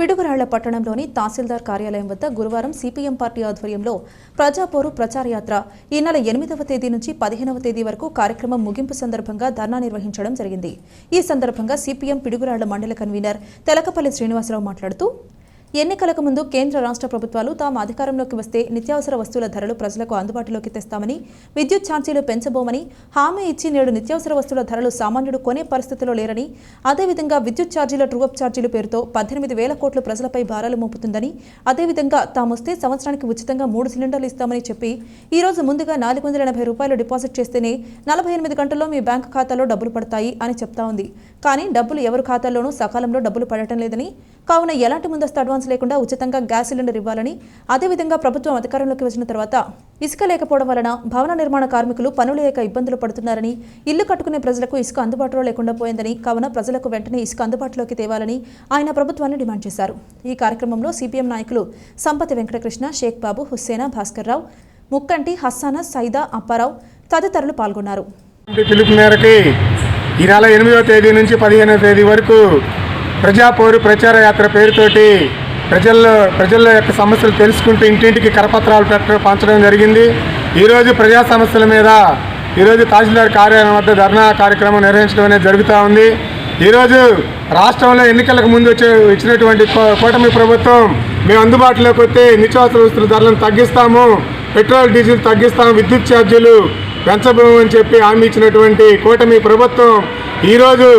పిడుగురాళ్ళ పట్టణంలోని తహసీల్దార్ కార్యాలయం వద్ద గురువారం సిపిఎం పార్టీ ఆధ్వర్యంలో ప్రజాపోరు ప్రచార యాత్ర. ఈ నెల ఎనిమిదవ తేదీ నుంచి పదిహేనవ తేదీ వరకు కార్యక్రమం ముగింపు సందర్భంగా ధర్నా నిర్వహించడం జరిగింది. ఈ సందర్భంగా సిపిఎం పిడుగురాళ్ళ మండల కన్వీనర్ తెలకపల్లి శ్రీనివాసరావు మాట్లాడుతూ ఎన్నికలకు ముందు కేంద్ర రాష్ట్ర ప్రభుత్వాలు తాము అధికారంలోకి వస్తే నిత్యావసర వస్తువుల ధరలు ప్రజలకు అందుబాటులోకి తెస్తామని విద్యుత్ ఛార్జీలు పెంచబోమని హామీ ఇచ్చి నేడు నిత్యావసర వస్తువుల ధరలు సామాన్యుడు కొనే పరిస్థితిలో లేరని అదేవిధంగా విద్యుత్ ఛార్జీల ట్రూఅప్ ఛార్జీల పేరుతో పద్దెనిమిది వేల కోట్లు ప్రజలపై భారాలు మోపుతుందని అదేవిధంగా తామొస్తే సంవత్సరానికి ఉచితంగా మూడు సిలిండర్లు ఇస్తామని చెప్పి ఈ రోజు ముందుగా నాలుగు వందల ఎనభై రూపాయలు డిపాజిట్ చేస్తేనే నలభై ఎనిమిది గంటల్లో మీ బ్యాంకు ఖాతాలో డబ్బులు పడతాయి అని చెప్తా ఉంది. కానీ డబ్బులు ఎవరి ఖాతాల్లోనూ సకాలంలో డబ్బులు పడటం లేదని కావున ఎలాంటి ముందస్తు అడ్వాన్స్ లేకుండా ఉచితంగా గ్యాస్ సిలిండర్ ఇవ్వాలని అదేవిధంగా ప్రభుత్వం అధికారంలోకి వచ్చిన తర్వాత ఇసుక లేకపోవడం వలన భవన నిర్మాణ కార్మికులు పనులు లేక ఇబ్బందులు పడుతున్నారని ఇల్లు కట్టుకునే ప్రజలకు ఇసుక అందుబాటులో లేకుండా పోయిందని కావున ప్రజలకు వెంటనే ఇసుక అందుబాటులోకి తేవాలని ఆయన ప్రభుత్వాన్ని డిమాండ్ చేశారు. ఈ కార్యక్రమంలో సిపిఎం నాయకులు సంపతి వెంకటకృష్ణ షేక్ బాబు హుస్సేనా భాస్కర్ రావు ముక్కంటి హస్సానా సైదా అప్పారావు తదితరులు పాల్గొన్నారు. కమిటీ పిలుపు మేరకి ఈ నెల ఎనిమిదవ తేదీ నుంచి పదిహేనవ తేదీ వరకు ప్రజాపౌరు ప్రచార యాత్ర పేరుతోటి ప్రజల్లో ప్రజల యొక్క సమస్యలు తెలుసుకుంటూ ఇంటింటికి కరపత్రాలు పెట్ట పంచడం జరిగింది. ఈరోజు ప్రజా సమస్యల మీద ఈరోజు తహసీల్దార్ కార్యాలయం వద్ద ధర్నా కార్యక్రమం నిర్వహించడం అనేది జరుగుతూ ఉంది. ఈరోజు రాష్ట్రంలో ఎన్నికలకు ముందు వచ్చే ఇచ్చినటువంటి కూటమి ప్రభుత్వం మేము అందుబాటులోకి వస్తే నిత్యావసర వస్తువుల ధరలను తగ్గిస్తాము పెట్రోల్ డీజిల్ తగ్గిస్తాము విద్యుత్ ఛార్జీలు పెంచబోమని చెప్పి హామీ ఇచ్చినటువంటి కూటమి ప్రభుత్వం ఈరోజు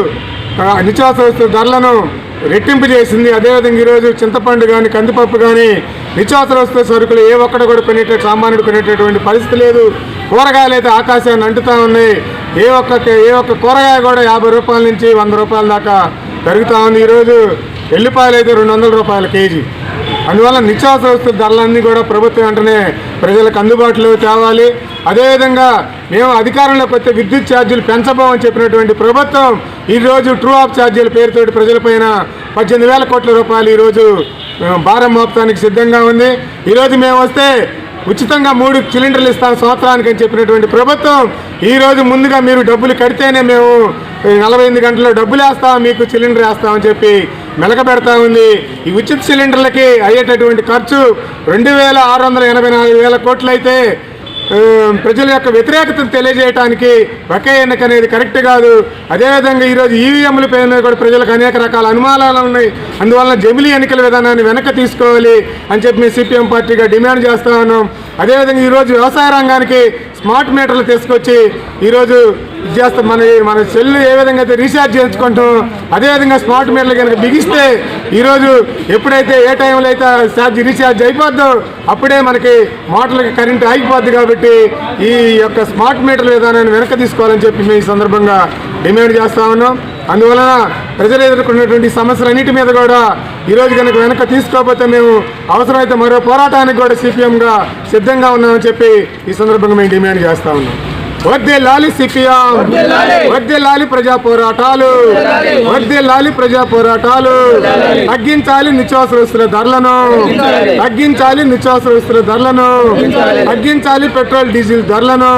నిత్యావసర వస్తువుల ధరలను రెట్టింపు చేసింది. అదేవిధంగా ఈరోజు చింతపండు కానీ కందిపప్పు కానీ నిత్యావసర వస్తే సరుకులు ఏ ఒక్కడ కూడా కొనేట సామాన్యుడు కొనేటటువంటి పరిస్థితి లేదు. కూరగాయలు అయితే ఆకాశాన్ని అంటుతా ఉన్నాయి. ఏ ఒక్క ఏ ఒక్క కూరగాయ కూడా యాభై రూపాయల నుంచి వంద రూపాయల దాకా పెరుగుతూ ఉంది. ఈరోజు ఎల్లిపాయలు అయితే రెండు వందల రూపాయల కేజీ. అందువల్ల నిత్యావసర వస్తువుల ధరలన్నీ కూడా ప్రభుత్వం వెంటనే ప్రజలకు అందుబాటులో తేవాలి. అదేవిధంగా మేము అధికారంలోకి వస్తే విద్యుత్ ఛార్జీలు పెంచబోమని చెప్పినటువంటి ప్రభుత్వం ఈరోజు ట్రూ ఆఫ్ ఛార్జీల పేరుతో ప్రజలపైన పద్దెనిమిది వేల కోట్ల రూపాయలు ఈరోజు భారం మోపడానికి సిద్ధంగా ఉంది. ఈరోజు మేము వస్తే ఉచితంగా మూడు సిలిండర్లు ఇస్తాం సంవత్సరానికి అని చెప్పినటువంటి ప్రభుత్వం ఈరోజు ముందుగా మీరు డబ్బులు కడితేనే మేము నలభై ఎనిమిది గంటల్లో డబ్బులు వేస్తాం మీకు సిలిండర్ వేస్తామని చెప్పి మెలక పెడతా ఉంది. ఈ ఉచిత సిలిండర్లకి అయ్యేటటువంటి ఖర్చు రెండు వేల ఆరు వందల ఎనభై నాలుగు వేల కోట్లయితే ప్రజల యొక్క వ్యతిరేకతను తెలియజేయడానికి ఒకే ఎన్నిక అనేది కరెక్ట్ కాదు. అదేవిధంగా ఈరోజు ఈవీఎంల పైన కూడా ప్రజలకు అనేక రకాల అనుమానాలు ఉన్నాయి. అందువలన జమిలీ ఎన్నికల విధానాన్ని వెనక్కి తీసుకోవాలి అని చెప్పి మేము సిపిఎం పార్టీగా డిమాండ్ చేస్తా ఉన్నాం. అదేవిధంగా ఈరోజు వ్యవసాయ రంగానికి స్మార్ట్ మీటర్లు తీసుకొచ్చి ఈరోజు చేస్తాం మన మన సెల్ ఏ విధంగా అయితే రీఛార్జ్ చేయించుకుంటాం అదేవిధంగా స్మార్ట్ మీటర్లు కనుక బిగిస్తే ఈరోజు ఎప్పుడైతే ఏ టైంలో అయితే ఛార్జ్ రీఛార్జ్ అయిపోద్దో అప్పుడే మనకి మోటార్లకి కరెంటు ఆగిపోద్ది కాబట్టి ఈ యొక్క స్మార్ట్ మీటర్ల విధానాన్ని వెనక తీసుకోవాలని చెప్పి మేము ఈ సందర్భంగా డిమాండ్ చేస్తా ఉన్నాం. అందువలన ప్రజలు ఎదుర్కొన్నటువంటి సమస్యలన్నిటి మీద కూడా ఈరోజు కనుక వెనక తీసుకోకపోతే మేము అవసరమైతే మరో పోరాటానికి కూడా సిపిఎంగా సిద్ధంగా ఉన్నామని చెప్పి ఈ సందర్భంగా మేము డిమాండ్ చేస్తా ఉన్నాం. వద్దే లాలి సిపిఎం వద్దే లాలి ప్రజా పోరాటాలు వద్దే లాలి ప్రజా పోరాటాలు. తగ్గించాలి నిత్యావసర వస్తువుల ధరలను తగ్గించాలి. నిత్యావసర వస్తువుల ధరలను తగ్గించాలి పెట్రోల్ డీజిల్ ధరలను.